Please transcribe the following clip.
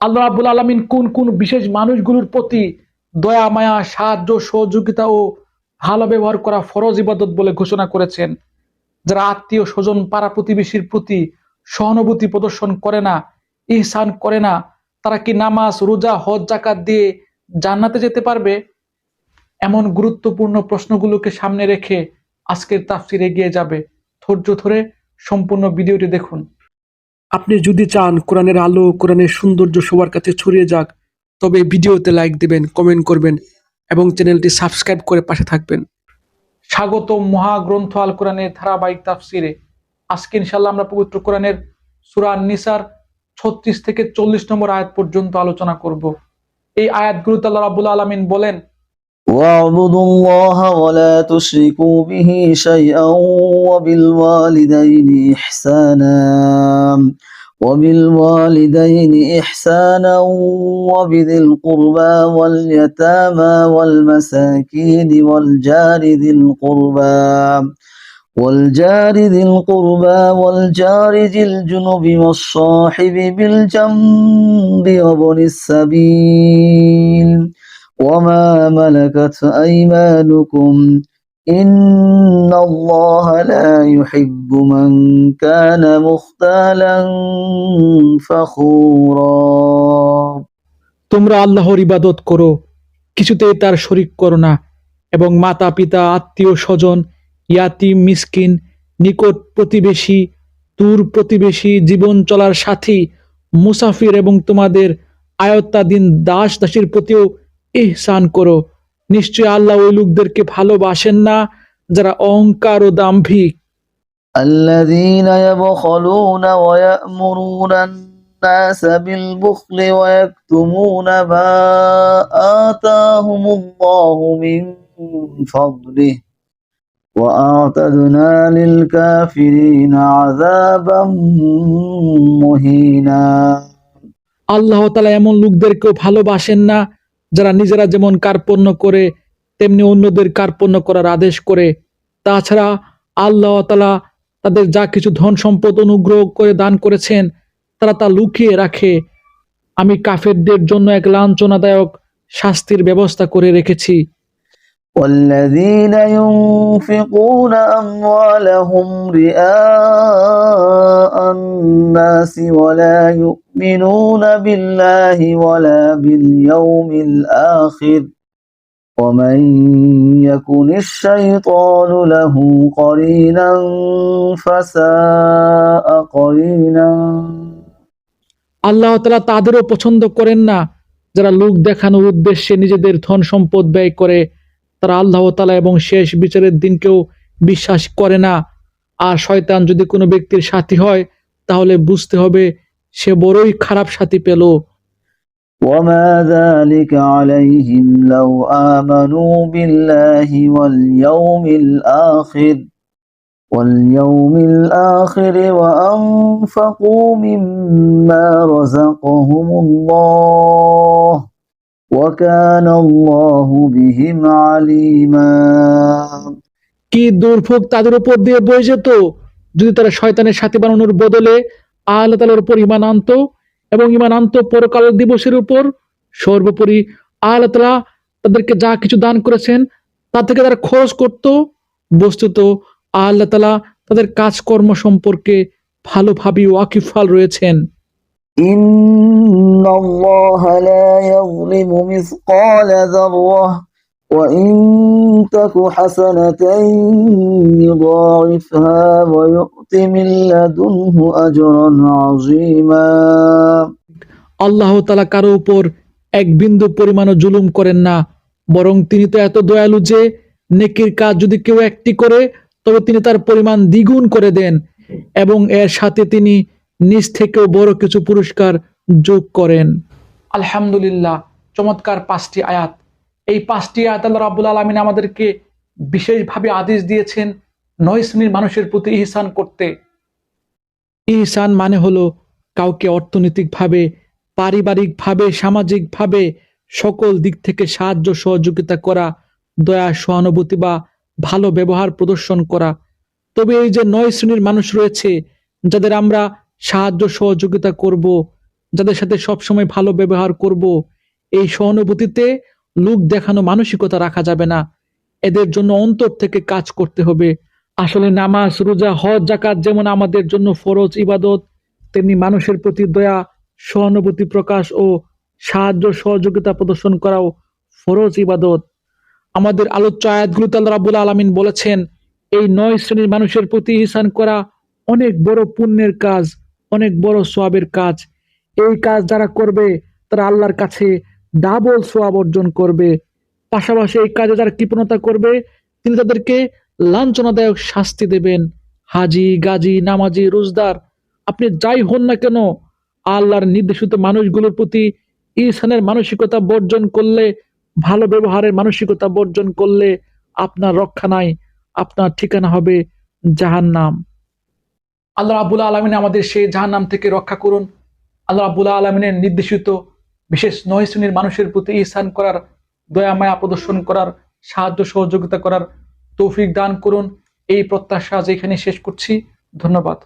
আল্লাহ রাবুল আলমিন কোন কোন বিশেষ মানুষগুলোর প্রতি দয়া, মায়া, সাহায্য, সহযোগিতা ও ভালো ব্যবহার করা ফরজ ইবাদত বলে ঘোষণা করেছেন। যারা আত্মীয় স্বজন, পাড়া প্রতিবেশীর প্রতি সহানুভূতি প্রদর্শন করে না, ইহসান করে না, তারা কি নামাজ, রোজা, হজ জাকাত দিয়ে জান্নাতে যেতে পারবে? এমন গুরুত্বপূর্ণ প্রশ্নগুলোকে সামনে রেখে আজকের তাফসির এগিয়ে যাবে। ধৈর্য ধরে সম্পূর্ণ ভিডিওটি দেখুন। আপনি যদি চান কোরআনের আলো, কোরআনের সৌন্দর্য সবার কাছে ছড়িয়ে যাক, তবে ভিডিওতে লাইক দিবেন, কমেন্ট করবেন এবং চ্যানেলটি সাবস্ক্রাইব করে পাশে থাকবেন। স্বাগত মহাগ্রন্থ আল কোরআনের ধারাবাহিক তাফসিরে। আজকে ইনশাল্লাহ আমরা পবিত্র কোরআনের সুরান নিসার ছত্রিশ থেকে চল্লিশ নম্বর আয়াত পর্যন্ত আলোচনা করব। এই আয়াতগুলোতে আল্লাহ রাবুল আলমিন বলেন واعبدوا الله ولا تشركوا به شيئا وبالوالدين إحسانا وبالوالدين إحسانا وبذي القربى واليتامى والمساكين والجار ذي القربى والجار ذي القربى والجار ذي الجنب والصاحب بالجنب وابن السبيل. وما ملكت أيمانكم إن الله لا يحب من كان مختالا فخورا তোমরা আল্লাহর ইবাদত করো কিছুতেই তার শরিক করো না এবং মাতা পিতা আত্মীয় স্বজন ইয়াতিম মিসকিন নিকট প্রতিবেশী দূর প্রতিবেশী জীবন চলার সাথী মুসাফির এবং তোমাদের আয়ত্তাধীন দাস দাসীর প্রতিও ইহসান করো নিশ্চয় আল্লাহ ওই লোকদেরকে ভালোবাসেন না যারা অহংকার ও দাম্ভিক الذين يبخلون ويأمرون الناس بالبخل ويكتمون ما آتاهم الله من فضله وأعتدنا للكافرين عذابا مهينا আল্লাহ তালা এমন লোকদেরকেও ভালোবাসেন না যারা নিজেরা যেমন কার্পণ্য করে, তেমনি অন্যদের কার্পণ্য করার আদেশ করে। তাছাড়া আল্লাহ তালা তাদের যা কিছু ধন সম্পদ অনুগ্রহ করে দান করেছেন, তারা তা লুকিয়ে রাখে। আমি কাফেরদের জন্য এক লাঞ্ছনাদায়ক শাস্তির ব্যবস্থা করে রেখেছি। والذين ينفقون أموالهم رئاء الناس ولا يؤمنون بالله ولا باليوم الآخر ومن يكن الشيطان له قرينا فساء قرينا আল্লাহ তালা তাদেরও পছন্দ করেন না যারা লোক দেখানোর উদ্দেশ্যে নিজেদের ধন সম্পদ ব্যয় করে তারা আল্লাহ তালা এবং শেষ বিচারের দিনকেও বিশ্বাস করে না আর শয়তান যদি কোনো ব্যক্তির সাথী হয় তাহলে বুঝতে হবে সে বড়ই খারাপ সাথী পেল وما ذلك عليهم لو آمنوا بالله واليوم الآخر واليوم الآخر وأنفقوا مما رزقهم الله وكان الله بهم عليما কি দুর্ভোগ তাদের উপর দিয়ে বয়ে যেত যদি তারা শয়তানের সাথী বানানোর বদলে আল্লাহ তালার উপর ইমান আনতো এবং ইমান আনতো পরকাল দিবসের উপর সর্বোপরি আল্লাহ তালা তাদেরকে যা কিছু দান করেছেন তা থেকে তারা খরচ করত বস্তুত আল্লাহ তালা তাদের কাজকর্ম সম্পর্কে ভালোভাবে ওয়াকিফাল রয়েছেন إن الله لا يظلم مثقال ذرة وإن تك حسنة يضاعفها ويؤت من لدنه أجرا عظيما আল্লাহ তালা কারো উপর এক বিন্দু পরিমাণও জুলুম করেন না বরং তিনি তো এত দয়ালু যে নেকির কাজ যদি কেউ একটি করে তবে তিনি তার পরিমাণ দ্বিগুণ করে দেন এবং এর সাথে তিনি নিজ থেকেও বড় কিছু পুরস্কার যোগ করেন। আলহামদুলিল্লাহ চমৎকার পাঁচটি আয়াত। এই পাঁচটি আয়াত আল্লাহ রাবুল আলমিন আমাদেরকে বিশেষভাবে আদেশ দিয়েছেন নয় শ্রেণির মানুষের প্রতি ইহসান করতে। ইহসান মানে হলো কাউকে অর্থনৈতিকভাবে পারিবারিকভাবে সামাজিকভাবে সকল দিক থেকে সাহায্য সহযোগিতা করা দয়া সহানুভূতি বা ভালো ব্যবহার প্রদর্শন করা। তবে এই যে নয় শ্রেণির মানুষ রয়েছে যাদের আমরা সাহায্য সহযোগিতা করব, যাদের সাথে সবসময় ভালো ব্যবহার করব। এই সহানুভূতিতে লোক দেখানো মানসিকতা রাখা যাবে না। এদের জন্য অন্তর থেকে কাজ করতে হবে। আসলে নামাজ, রোজা, হজ জাকাত যেমন আমাদের জন্য ফরজ ইবাদত, তেমনি মানুষের প্রতি দয়া, সহানুভূতি প্রকাশ ও সাহায্য সহযোগিতা প্রদর্শন করাও ফরজ ইবাদত। আমাদের আলোচ্য আয়াতগুলোতে আল্লাহ রাবুল আলমিন বলেছেন, এই নয় শ্রেণির মানুষের প্রতি ইহসান করা অনেক বড় পুণ্যের কাজ। অনেক বড় সোয়াবের কাজ। এই কাজ যারা করবে, তারা আল্লাহর কাছে ডাবল সোয়াব অর্জন করবে। পাশাপাশি এই কাজে যারা কৃপণতা করবে, তিনি তাদেরকে লাঞ্ছনাদায়ক শাস্তি দেবেন। হাজি, গাজী, নামাজি, রোজদার, আপনি যাই হন না কেন, আল্লাহর নির্দেশিত মানুষগুলোর প্রতি ইসানের মানসিকতা বর্জন করলে, ভালো ব্যবহারের মানসিকতা বর্জন করলে আপনার রক্ষা নাই, আপনার ঠিকানা হবে জাহান্নাম। আল্লাহ রাবুল আলমিন আমাদের সেই জাহান্নাম থেকে রক্ষা করুন। আল্লাহ রাবুল আলমিনের নির্দেশিত বিশেষ নয় শ্রেণির মানুষের প্রতি ইসান করার, দয়া, মায়া প্রদর্শন করার, সাহায্য, সহযোগিতা করার তৌফিক দান করুন। এই প্রত্যাশা আজ এখানে শেষ করছি। ধন্যবাদ।